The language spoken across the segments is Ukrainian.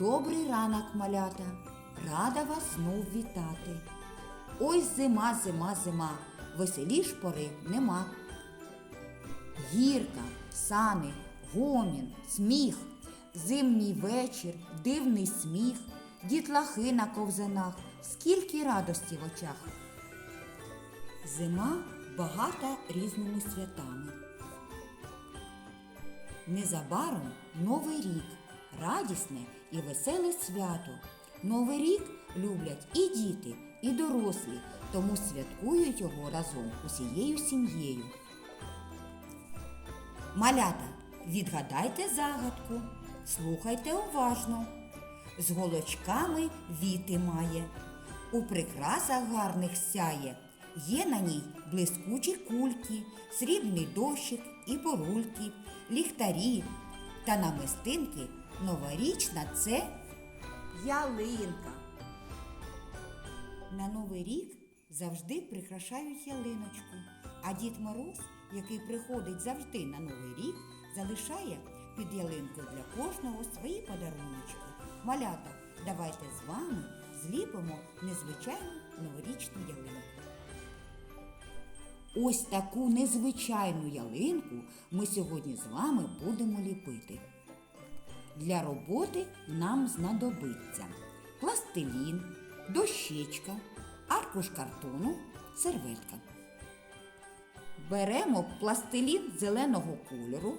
Добрий ранок, малята! Рада вас знов вітати. Ой, зима, зима, зима, веселіш пори нема. Гірка, сани, гомін, сміх, зимній вечір, дивний сміх, дітлахи на ковзанах, скільки радості в очах. Зима багата різними святами. Незабаром Новий рік радісне і веселе свято. Новий рік люблять і діти, і дорослі, тому святкують його разом усією сім'єю. Малята, відгадайте загадку, слухайте уважно. З голочками віти має, у прикрасах гарних сяє, є на ній блискучі кульки, срібний дощик і бурульки, ліхтарі та намистинки новорічна це ялинка. На Новий рік завжди прикрашають ялиночку, а Дід Мороз, який приходить завжди на Новий рік, залишає під ялинкою для кожного свої подаруночки. Малята, давайте з вами зліпимо незвичайну новорічну ялинку. Ось таку незвичайну ялинку ми сьогодні з вами будемо ліпити. Для роботи нам знадобиться пластилін, дощечка, аркуш картону, серветка. Беремо пластилін зеленого кольору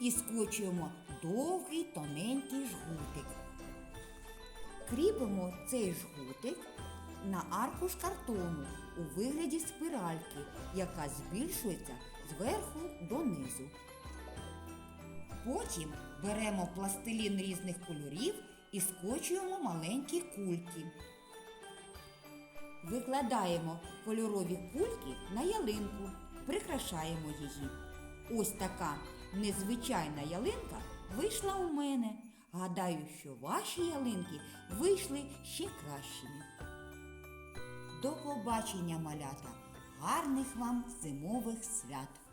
і скочуємо довгий тоненький жгутик. Кріпимо цей жгутик на аркуш картону у вигляді спиральки, яка збільшується зверху донизу. Потім беремо пластилін різних кольорів і скочуємо маленькі кульки. Викладаємо кольорові кульки на ялинку, прикрашаємо її. Ось така незвичайна ялинка вийшла у мене. Гадаю, що ваші ялинки вийшли ще кращими. До побачення, малята! Гарних вам зимових свят!